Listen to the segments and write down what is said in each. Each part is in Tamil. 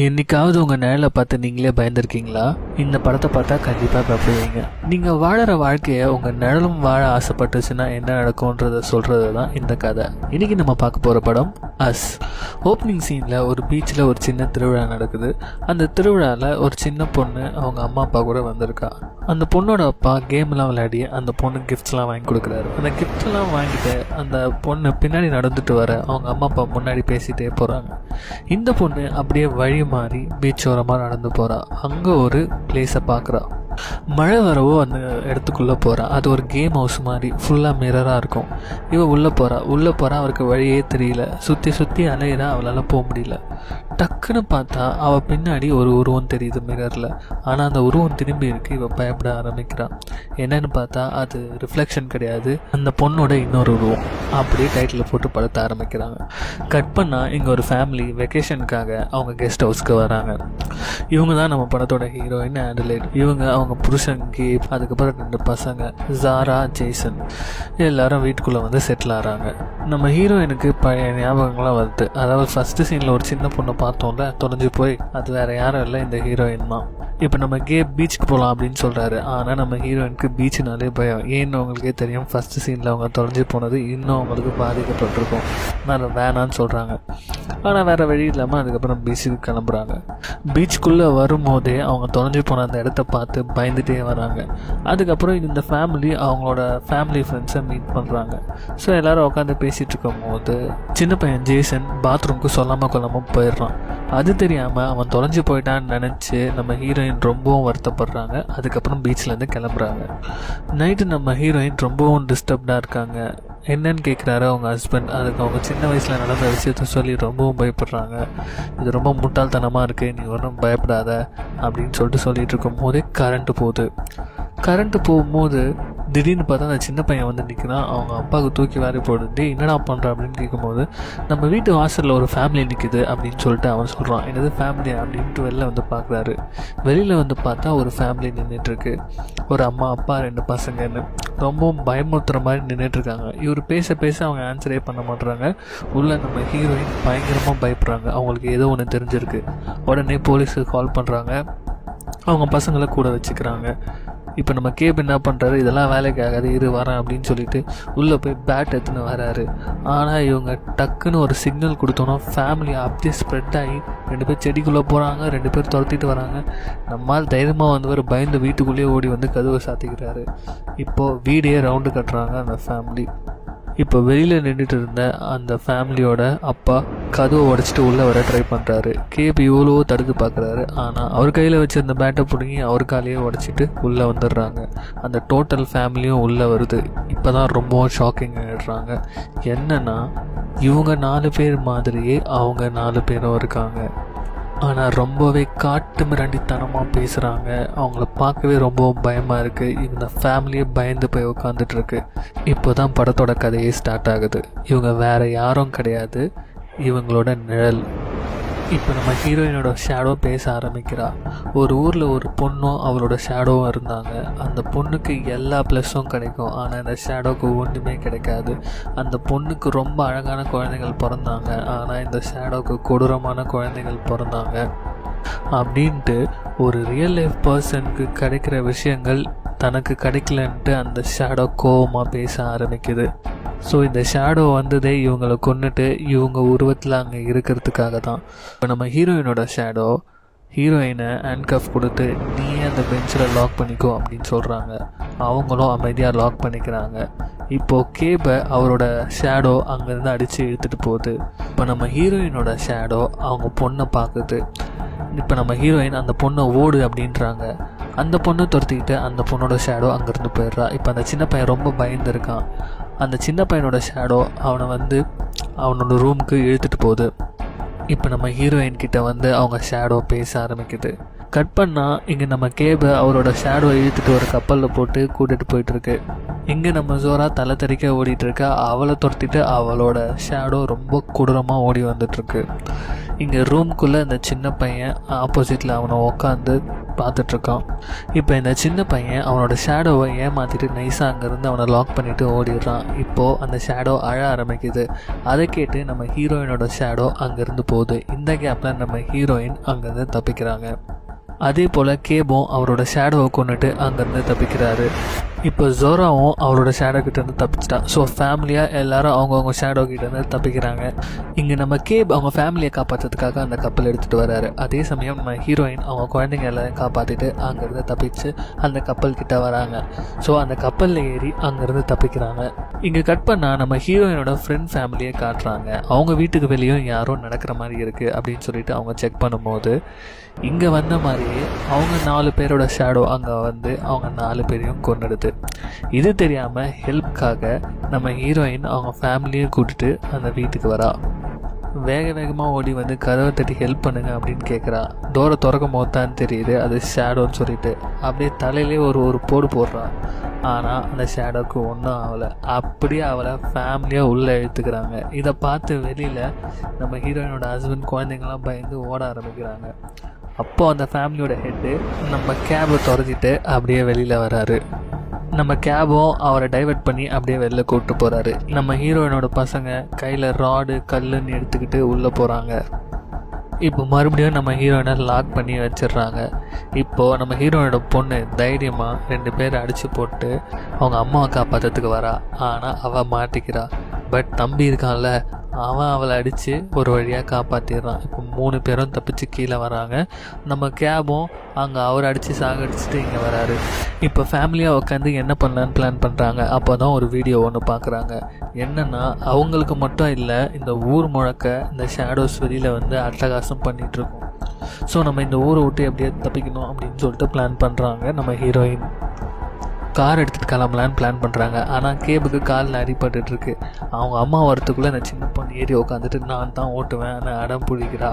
என்னைக்காவது உங்கள் நிழலை பார்த்து நீங்களே பயந்துருக்கீங்களா? இந்த படத்தை பார்த்தா கண்டிப்பாக பயப்படுவீங்க. நீங்கள் வாழற வாழ்க்கையை உங்கள் நிழலும் வாழ ஆசைப்பட்டுச்சுன்னா என்ன நடக்கும்ன்றத சொல்கிறது தான் இந்த கதை. இன்றைக்கி நம்ம பார்க்க போகிற படம் அஸ் ஓப்பனிங் சீனில் ஒரு பீச்சில் ஒரு சின்ன திருவிழா நடக்குது. அந்த திருவிழாவில் ஒரு சின்ன பொண்ணு அவங்க அம்மா அப்பா கூட வந்திருக்கா. அந்த பொண்ணோட அப்பா கேம்லாம் விளையாடி அந்த பொண்ணு கிஃப்ட்ஸ்லாம் வாங்கி கொடுக்குறாரு. அந்த கிஃப்ட்லாம் வாங்கிட்டு அந்த பொண்ணு பின்னாடி நடந்துட்டு வர அவங்க அம்மா அப்பா முன்னாடி பேசிட்டே போகிறாங்க இந்த பொண்ணு அப்படியே வழி மாறி பீச் ஓரமாக நடந்து போகிறா அங்கே ஒரு பிளேஸை பார்க்குறா மழை வரவோ அந்த இடத்துக்குள்ளே போகிறா அது ஒரு கேம் ஹவுஸ் மாதிரி ஃபுல்லாக மிரராக இருக்கும். இவள் உள்ளே போகிறா உள்ளே போகிறா அவருக்கு வழியே தெரியல. சுற்றி சுற்றி அலையிறா அவளால் போக முடியல. டக்குன்னு பார்த்தா அவள் பின்னாடி ஒரு உருவம் தெரியுது மிரரில் ஆனால் அந்த உருவம் திரும்பி இருக்கு. இவள் பயப்பட ஆரம்பிக்கிறான் என்னன்னு பார்த்தா அது ரிஃப்ளெக்ஷன் கிடையாது. அந்த பொண்ணோட இன்னொரு உருவம். அப்படியே டைட்டில் போட்டு படுத்த ஆரம்பிக்கிறாங்க. கட் பண்ணால் இங்கே ஒரு ஃபேமிலி வெக்கேஷனுக்காக அவங்க கெஸ்ட் ஹவுஸ்க்கு வராங்க. இவங்க தான் நம்ம படத்தோட ஹீரோயின் ஆண்டலேட் இவங்க அவங்க அவங்க புருஷன் கேப் அதுக்கப்புறம் ரெண்டு பசங்க ஜாரா ஜெய்சன் எல்லாரும் வீட்டுக்குள்ளே வந்து செட்டில் ஆகிறாங்க நம்ம ஹீரோயினுக்கு பழைய ஞாபகங்கள்லாம் வருது. அதாவது ஃபஸ்ட்டு சீனில் ஒரு சின்ன பொண்ணை பார்த்தோம்ல தொலைஞ்சு போய் அது வேறு யாரும் இல்லை இந்த ஹீரோயின் தான். இப்போ நம்ம கே பீச்சுக்கு போகலாம் அப்படின்னு சொல்கிறாரு ஆனால் நம்ம ஹீரோயினுக்கு பீச்சுனாலே பயம். ஏன்னு அவங்களுக்கே தெரியும் ஃபஸ்ட்டு சீனில் அவங்க தொலைஞ்சு போனது இன்னும் அவங்களுக்கு பாதிக்கப்பட்டிருக்கும். நான் வேணான்னு சொல்கிறாங்க ஆனால் வேறு வழி இல்லாமல் அதுக்கப்புறம் பீச்சுக்கு கிளம்புறாங்க. பீச்சுக்குள்ளே வரும்போதே அவங்க தொலைஞ்சு போன அந்த இடத்த பார்த்து பயந்துட்டே வராங்க. அதுக்கப்புறம் இந்த ஃபேமிலி அவங்களோட ஃபேமிலி ஃப்ரெண்ட்ஸை மீட் பண்ணுறாங்க ஸோ எல்லோரும் உட்காந்து பேசிகிட்டு இருக்கும்போது சின்ன பையன் ஜேசன் பாத்ரூம்க்கு சொல்லாமல் கொள்ளாமல் போயிடுறான். அது தெரியாமல் அவன் தொலைஞ்சு போயிட்டான்னு நினச்சி நம்ம ஹீரோயின் ரொம்பவும் வருத்தப்படுறாங்க. அதுக்கப்புறம் பீச்லேருந்து கிளம்புறாங்க. நைட்டு நம்ம ஹீரோயின் ரொம்பவும் டிஸ்டர்ப்டாக இருக்காங்க. என்னன்னு கேட்குறாரு அவங்க ஹஸ்பண்ட் அதுக்கு அவங்க சின்ன வயசில் நடந்த விஷயத்த சொல்லி ரொம்பவும் பயப்படுறாங்க. இது ரொம்ப முட்டாள்தனமாக இருக்குது நீ ஒன்றும் பயப்படாத அப்படின்னு சொல்லிட்டு சொல்லிகிட்டு இருக்கும் போதே கரண்ட்டு போகுது. கரண்ட்டு போகும்போது திடீர்னு பார்த்தா அந்த சின்ன பையன் வந்து நிற்கிறான் அவங்க அப்பாவுக்கு தூக்கி வாரி போடுது என்னடா பண்ணுற அப்படின்னு கேட்கும்போது நம்ம வீட்டு வாசலில் ஒரு ஃபேமிலி நிற்கிது அப்படின்னு சொல்லிட்டு அவன் சொல்கிறான் என்னது ஃபேமிலி அப்படின்ட்டு வெளில வந்து பார்க்குறாரு வெளியில் வந்து பார்த்தா ஒரு ஃபேமிலி நின்றுட்டுருக்கு ஒரு அம்மா அப்பா ரெண்டு பசங்கன்னு. ரொம்பவும் பயமுறுத்துற மாதிரி நின்றுட்டுருக்காங்க இவர் பேச பேச அவங்க ஆன்சரே பண்ண மாட்டுறாங்க உள்ள நம்ம ஹீரோயின் பயங்கரமாக பயப்படுறாங்க. அவங்களுக்கு ஏதோ ஒன்று தெரிஞ்சிருக்கு. உடனே போலீஸுக்கு கால் பண்ணுறாங்க அவங்க பசங்களை கூட வச்சுக்கிறாங்க. இப்போ நம்ம கேப் என்ன பண்ணுறாரு இதெல்லாம் வேலைக்கு ஆகாது. இரு வரேன் அப்படின்னு சொல்லிட்டு உள்ளே போய் பேட் எடுத்துன்னு வராரு. ஆனால் இவங்க டக்குன்னு ஒரு சிக்னல் கொடுத்தோன்னா ஃபேமிலி அப்படியே ஸ்ப்ரெட் ஆகி ரெண்டு பேர் செடிக்குள்ளே போகிறாங்க ரெண்டு பேர் துரத்திட்டு வராங்க. நம்மால் தைரியமாக வந்தவர் பயந்து வீட்டுக்குள்ளேயே ஓடி வந்து கதவை சாத்திக்கிறாரு. இப்போது வீடே ரவுண்டு கட்டுறாங்க அந்த ஃபேமிலி இப்போ வெளியில் நின்றுட்டு இருந்த அந்த ஃபேமிலியோட அப்பா கதவை உடச்சிட்டு உள்ளே வர ட்ரை பண்ணுறாரு கேபி இவ்வளோ தடுத்து பார்க்குறாரு ஆனால் அவர் கையில் வச்சுருந்த பேட்டை பிடுங்கி அவர் காலையே உடச்சிட்டு உள்ளே வந்துடுறாங்க. அந்த டோட்டல் ஃபேமிலியும் உள்ளே வருது. இப்போ தான் ரொம்பவும் ஷாக்கிங் ஆகிடுறாங்க என்னென்னா இவங்க நாலு பேர் மாதிரியே அவங்க நாலு பேரும் இருக்காங்க. ஆனால் ரொம்பவே காட்டு மிராண்டித்தனமாக பேசுகிறாங்க அவங்கள பார்க்கவே ரொம்பவும் பயமாக இருக்குது இவங்க ஃபேமிலியே பயந்து போய் உட்காந்துட்ருக்கு இப்போ தான் படத்தோட கதையே ஸ்டார்ட் ஆகுது. இவங்க வேறு யாரும் கிடையாது. இவங்களோட நிழல். இப்போ நம்ம ஹீரோயினோட ஷேடோ பேச ஆரம்பிக்கிறா. ஒரு ஊரில் ஒரு பொண்ணும் அவளோட ஷேடோவும் இருந்தாங்க. அந்த பொண்ணுக்கு எல்லா ப்ளஸ்ஸும் கிடைக்கும். ஆனால் இந்த ஷேடோவுக்கு ஒன்றுமே கிடைக்காது. அந்த பொண்ணுக்கு ரொம்ப அழகான குழந்தைகள் பிறந்தாங்க. ஆனால் இந்த ஷேடோவுக்கு கொடூரமான குழந்தைகள் பிறந்தாங்க. அப்படின்ட்டு ஒரு ரியல் லைஃப் பர்சனுக்கு கிடைக்கிற விஷயங்கள் தனக்கு கிடைக்கலன்ட்டு அந்த ஷேடோ கோவமாக பேச ஆரம்பிக்குது. ஸோ இந்த ஷேடோ வந்ததே இவங்களை கொண்டுட்டு இவங்க உருவத்தில் அங்கே இருக்கிறதுக்காக தான் இப்போ நம்ம ஹீரோயினோட ஷேடோ ஹீரோயினை ஹேண்ட்கஃப் கொடுத்து நீயே அந்த பெஞ்சில் லாக் பண்ணிக்கோ அப்படின்னு சொல்கிறாங்க அவங்களும் அமைதியாக லாக் பண்ணிக்கிறாங்க. இப்போது கேபை அவரோட ஷேடோ அங்கேருந்து அடித்து இழுத்துட்டு போகுது. இப்போ நம்ம ஹீரோயினோட ஷேடோ அவங்க பொண்ணை பார்க்குது. இப்போ நம்ம ஹீரோயின் அந்த பொண்ணை ஓடு அப்படின்றாங்க. அந்த பொண்ணை துரத்திக்கிட்டு அந்த பொண்ணோட ஷேடோ அங்கேருந்து போயிடுறா. இப்போ அந்த சின்ன பையன் ரொம்ப பயந்துருக்கான். அந்த சின்ன பையனோட ஷேடோ அவனை வந்து அவனோட ரூமுக்கு இழுத்துட்டு போகுது. இப்போ நம்ம ஹீரோயின் கிட்ட வந்து அவங்க ஷேடோ பேச ஆரம்பிக்குது. கட் பண்ணால் இங்கே நம்ம கேபை அவரோட ஷேடோவை இழுத்துட்டு ஒரு கப்பலில் போட்டு கூட்டிகிட்டு போயிட்டுருக்கு. இங்கே நம்ம ஜோரா தலை தெறிக்க ஓடிட்டு இருக்கா அவளை துரத்திட்டு அவளோட ஷேடோ ரொம்ப கொடூரமாக ஓடி வந்துட்டுருக்கு. இங்கே ரூம்குள்ளே இந்த சின்ன பையன் ஆப்போசிட்டில் அவனை உட்காந்து பார்த்துட்ருக்கான். இப்போ இந்த சின்ன பையன் அவனோட ஷேடோவை ஏமாற்றிட்டு நைஸாக அங்கேருந்து அவனை லாக் பண்ணிவிட்டு ஓடிடுறான். இப்போது அந்த ஷேடோ அழ ஆரம்பிக்குது. அதை கேட்டு நம்ம ஹீரோயினோட ஷேடோ அங்கேருந்து போகுது. இந்த கேப்பில் நம்ம ஹீரோயின் அங்கேருந்து தப்பிக்கிறாங்க. அதே போல் கேபும் அவரோட ஷேடோவை கொண்டுட்டு அங்கேருந்து தப்பிக்கிறாரு. இப்போ ஜோராவும் அவரோட ஷேடோ கிட்டேருந்து தப்பிச்சிட்டான் ஸோ ஃபேமிலியாக எல்லாரும் அவங்கவுங்க ஷேடோ கிட்டேருந்து தப்பிக்கிறாங்க. இங்கே நம்ம கேப் அவங்க ஃபேமிலியை காப்பாற்றுறதுக்காக அந்த கப்பல் எடுத்துகிட்டு வராரு. அதே சமயம் நம்ம ஹீரோயின் அவங்க குழந்தைங்க எல்லாரையும் காப்பாற்றிட்டு அங்கேருந்து தப்பிச்சு அந்த கப்பல் கிட்ட வராங்க. ஸோ அந்த கப்பலில் ஏறி அங்கேருந்து தப்பிக்கிறாங்க. இங்கே கட் பண்ணால் நம்ம ஹீரோயினோட ஃப்ரெண்ட் ஃபேமிலியை காட்டுறாங்க. அவங்க வீட்டுக்கு வெளியும் யாரோ நடக்கிற மாதிரி இருக்குது அப்படின்னு சொல்லிட்டு அவங்க செக் பண்ணும்போது இங்கே வந்த மாதிரியே அவங்க நாலு பேரோட ஷேடோ அங்கே வந்து அவங்க நாலு பேரையும் கொண்டுடுது இது தெரியாமல் ஹெல்ப்காக நம்ம ஹீரோயின் அவங்க ஃபேமிலியை கூட்டிட்டு அந்த வீட்டுக்கு வரா. வேக வேகமாக ஓடி வந்து கதவை தட்டி ஹெல்ப் பண்ணுங்க அப்படின்னு கேட்குறா டோரை திறக்கும் போது தான் தெரியுது அது ஷேடோன்னு சொல்லிட்டு. அப்படியே தலையிலே ஒரு ஒரு போடு போடுறான் ஆனால் அந்த ஷேடோக்கு ஒன்றும் ஆகலை. அப்படியே அவளை ஃபேமிலியாக உள்ளே இழுத்துக்கிறாங்க. இதை பார்த்து வெளியில் நம்ம ஹீரோயினோட ஹஸ்பண்ட் குழந்தைங்களாம் பயந்து ஓட ஆரம்பிக்கிறாங்க. அப்போது அந்த ஃபேமிலியோட ஹெட்டு நம்ம கேபை துறஞ்சிட்டு அப்படியே வெளியில் வராரு. நம்ம கேபும் அவரை டைவர்ட் பண்ணி அப்படியே வெளில கூப்பிட்டு போகிறாரு நம்ம ஹீரோயினோட பசங்க கையில் ராடு கல்லுன்னு எடுத்துக்கிட்டு உள்ளே போகிறாங்க இப்போ மறுபடியும் நம்ம ஹீரோயினை லாக் பண்ணி வச்சிடுறாங்க. இப்போது நம்ம ஹீரோயினோட பொண்ணு தைரியமாக ரெண்டு பேர் அடித்து போட்டு அவங்க அம்மாவை காப்பாற்றுறதுக்கு வரா. ஆனால் அவள் மாட்டிக்கிறா. பட் தம்பி இருக்கான்ல அவன் அவளை அடித்து ஒரு வழியாக காப்பாற்றிடுறான் இப்போ மூணு பேரும் தப்பிச்சு கீழே வராங்க. நம்ம கேபும் அங்கே அவர் அடித்து சாகடிச்சுட்டு இங்கே வராரு. இப்போ ஃபேமிலியாக உட்காந்து என்ன பண்ணலான்னு பிளான் பண்ணுறாங்க அப்போ தான் ஒரு வீடியோ ஒன்று பார்க்குறாங்க என்னென்னா அவங்களுக்கு மட்டும் இல்லை இந்த ஊர் முழக்க இந்த ஷேடோஸ் வெளியில் வந்து அட்டகாசம் பண்ணிகிட்ருக்கோம் ஸோ நம்ம இந்த ஊரை விட்டு எப்படியே தப்பிக்கணும் அப்படின்னு சொல்லிட்டு பிளான் பண்ணுறாங்க நம்ம ஹீரோயின் கார் எடுத்துகிட்டு கிளம்பலான்னு பிளான் பண்ணுறாங்க ஆனால் கேபுக்கு காலில் அடிபட்டுருக்கு அவங்க அம்மா வரத்துக்குள்ளே அந்த சின்ன பொண்ணு ஏறி உட்காந்துட்டு நான் தான் ஓட்டுவேன். ஆனால் அடம் பிடிக்கிறா.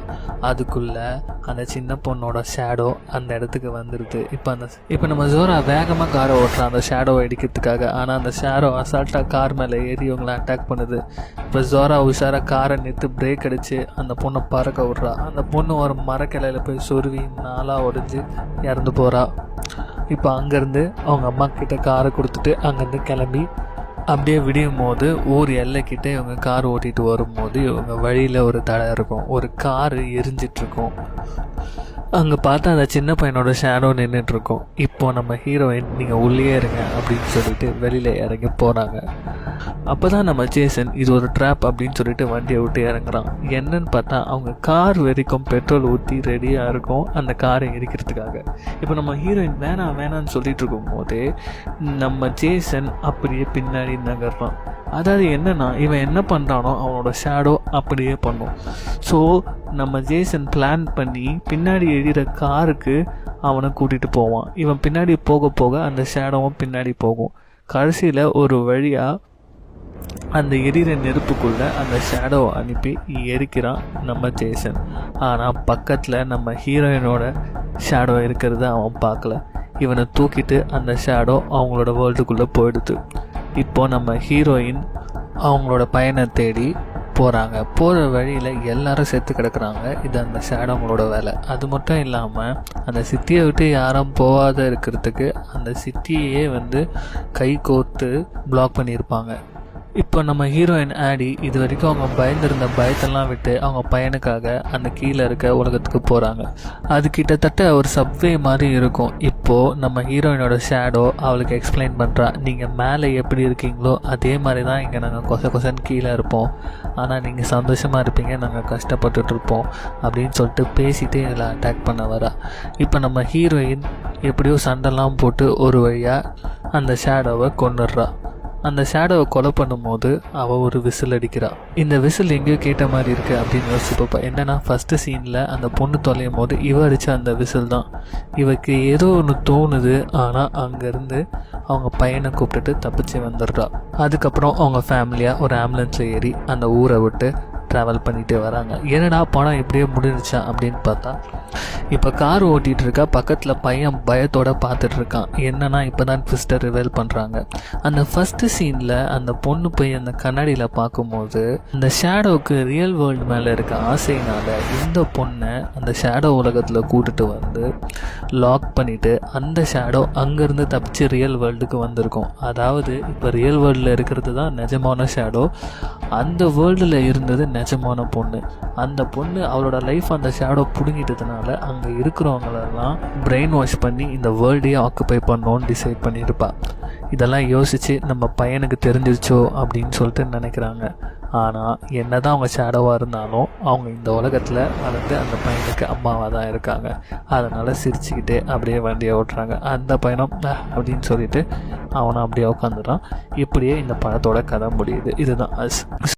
அதுக்குள்ளே அந்த சின்ன பொண்ணோட ஷேடோ அந்த இடத்துக்கு வந்துடுது இப்போ அந்த இப்போ நம்ம ஜோரா வேகமாக காரை ஓட்டுறான். அந்த ஷேடோவை அடிக்கிறதுக்காக ஆனால் அந்த ஷேடோ அசால்ட்டாக கார் மேலே ஏறி இவங்களை அட்டாக் பண்ணுது. இப்போ ஜோரா உஷாராக காரை நிறுத்து பிரேக் அடித்து அந்த பொண்ணை பறக்க விட்றா. அந்த பொண்ணு ஒரு மரக்கிளையில் போய் சொருவி நாளாக உடஞ்சி இறந்து போகிறா இப்போ அங்கேருந்து அவங்க அம்மா கிட்ட காரை கொடுத்துட்டு அங்கேருந்து கிளம்பி அப்படியே விடியும் போது ஊர் எல்லைக்கிட்ட இவங்க கார் ஓட்டிகிட்டு வரும்போது இவங்க வழியில் ஒரு தடை இருக்கும். ஒரு கார் எரிஞ்சிட்ருக்கும் அங்கே பார்த்தா அந்த சின்ன பையனோட ஷேடோ நின்றுட்டுருக்கோம் இப்போது நம்ம ஹீரோயின் நீங்கள் உள்ளே இருங்க அப்படின்னு சொல்லிட்டு வெளியில் இறங்கி போகிறாங்க அப்போ தான் நம்ம ஜேசன் இது ஒரு ட்ராப் அப்படின்னு சொல்லிட்டு வண்டியை விட்டு இறங்குறான். என்னன்னு பார்த்தா அவங்க கார் வரைக்கும் பெட்ரோல் ஊற்றி ரெடியாக இருக்கும் அந்த காரை எரிக்கிறதுக்காக. இப்போ நம்ம ஹீரோயின் வேணாம் வேணாம்னு சொல்லிட்டு இருக்கும் போதே நம்ம ஜேசன் அப்படியே பின்னாடி நகர்றான். அதாவது என்னன்னா இவன் என்ன பண்ணுறானோ அவனோட ஷேடோ அப்படியே பண்ணும். ஸோ நம்ம ஜேசன் பிளான் பண்ணி பின்னாடி எரியிற காருக்கு அவனை கூட்டிகிட்டு போவான். இவன் பின்னாடி போக போக அந்த ஷேடோவும் பின்னாடி போகும். கடைசியில் ஒரு வழியாக அந்த எரியிற நெருப்புக்குள்ளே அந்த ஷேடோவை அனுப்பி எரிக்கிறான் நம்ம ஜேசன். ஆனால் பக்கத்தில் நம்ம ஹீரோயினோட ஷேடோ இருக்கிறத அவன் பார்க்கல. இவனை தூக்கிட்டு அந்த ஷேடோ அவங்களோட வேர்ல்டுக்குள்ளே போயிடுது. இப்போ நம்ம ஹீரோயின் அவங்களோட பயனை தேடி போகிறாங்க போகிற வழியில் எல்லாரும் செத்து கிடக்குறாங்க. இது அந்த ஷேடோங்களோட வேலை. அது மட்டும் இல்லாமல் அந்த சிட்டியை விட்டு யாரும் போகாத இருக்கிறதுக்கு அந்த சிட்டியே வந்து கை கோர்த்து பிளாக் பண்ணியிருப்பாங்க. இப்போ நம்ம ஹீரோயின் ஆடி இது வரைக்கும் அவங்க பயந்துருந்த பயத்தெல்லாம் விட்டு அவங்க பையனுக்காக அந்த கீழே இருக்க உலகத்துக்கு போகிறாங்க அது கிட்டத்தட்ட ஒரு சப்வே மாதிரி இருக்கும். இப்போது நம்ம ஹீரோயினோட ஷேடோ அவளுக்கு எக்ஸ்பிளைன் பண்ணுறா நீங்கள் மேலே எப்படி இருக்கீங்களோ அதே மாதிரி தான் இங்கே நாங்கள் கொச கொசன்னு கீழே இருப்போம். ஆனால் நீங்கள் சந்தோஷமாக இருப்பீங்க நாங்கள் கஷ்டப்பட்டுட்டு இருப்போம் அப்படின்னு சொல்லிட்டு பேசிட்டு இதில் அட்டாக் பண்ண வரா இப்போ நம்ம ஹீரோயின் எப்படியோ சண்டைலாம் போட்டு ஒரு வழியாக அந்த ஷேடோவை கொண்டுடுறா அந்த ஷேடோவை கொலை பண்ணும்போது அவள் ஒரு விசில் அடிக்கிறா. இந்த விசில் எங்கேயோ கேட்ட மாதிரி இருக்குது அப்படின்னு யோசிச்சு பார்ப்பா என்னன்னா ஃபஸ்ட்டு சீனில் அந்த பொண்ணு தொலையும் போது இவ அடித்த அந்த விசில் தான். இவக்கு ஏதோ ஒன்று தோணுது ஆனால் அங்கேருந்து அவங்க பையனை கூப்பிட்டுட்டு தப்பிச்சு வந்துடுறா. அதுக்கப்புறம் அவங்க ஃபேமிலியாக ஒரு ஆம்புலன்ஸில் ஏறி அந்த ஊரை விட்டு ட்ராவல் பண்ணிகிட்டே வராங்க. என்னடா படம் இப்படியே முடிஞ்சிச்சா அப்படின்னு பார்த்தா இப்போ கார் ஓட்டிகிட்டு இருக்கா பக்கத்தில் பையன் பயத்தோடு பார்த்துட்டு இருக்கான். என்னன்னா இப்போ தான் ட்விஸ்ட்டை ரிவீல் பண்ணுறாங்க அந்த ஃபஸ்ட்டு சீனில் அந்த பொண்ணு போய் அந்த கண்ணாடியில் பார்க்கும்போது அந்த ஷேடோவுக்கு ரியல் வேர்ல்டு மேலே இருக்க ஆசையினால் இந்த பொண்ணை அந்த ஷேடோ உலகத்தில் கூட்டுட்டு வந்து லாக் பண்ணிவிட்டு அந்த ஷேடோ அங்கேருந்து தப்பிச்சு ரியல் வேர்ல்டுக்கு வந்திருக்கும். அதாவது இப்போ ரியல் வேர்ல்டில் இருக்கிறது தான் நிஜமான ஷேடோ அந்த வேர்ல்டில் இருந்தது நிஜமான பொண்ணு. அந்த பொண்ணு அவளோட லைஃப் அந்த ஷேடோ பிடுங்கிட்டதுனால அங்கே இருக்கிறவங்களெல்லாம் பிரெயின் வாஷ் பண்ணி இந்த வேர்ல்டையே ஆக்குப்பை பண்ணோன்னு டிசைட் பண்ணியிருப்பா இதெல்லாம் யோசித்து நம்ம பையனுக்கு தெரிஞ்சிருச்சோ அப்படின்னு சொல்லிட்டு நினைக்கிறாங்க. ஆனால் என்ன தான் அவங்க ஷேடோவாக இருந்தாலும் அவங்க இந்த உலகத்தில் வளர்ந்து அந்த பையனுக்கு அம்மாவாக தான் இருக்காங்க. அதனால் சிரிச்சுக்கிட்டே அப்படியே வண்டியை ஓட்டுறாங்க. அந்த பையனும் அப்படின்னு சொல்லிட்டு அவனை அப்படியே உட்காந்துறான் இப்படியே இந்த படத்தோட கதை முடியுது. இதுதான். அஸ்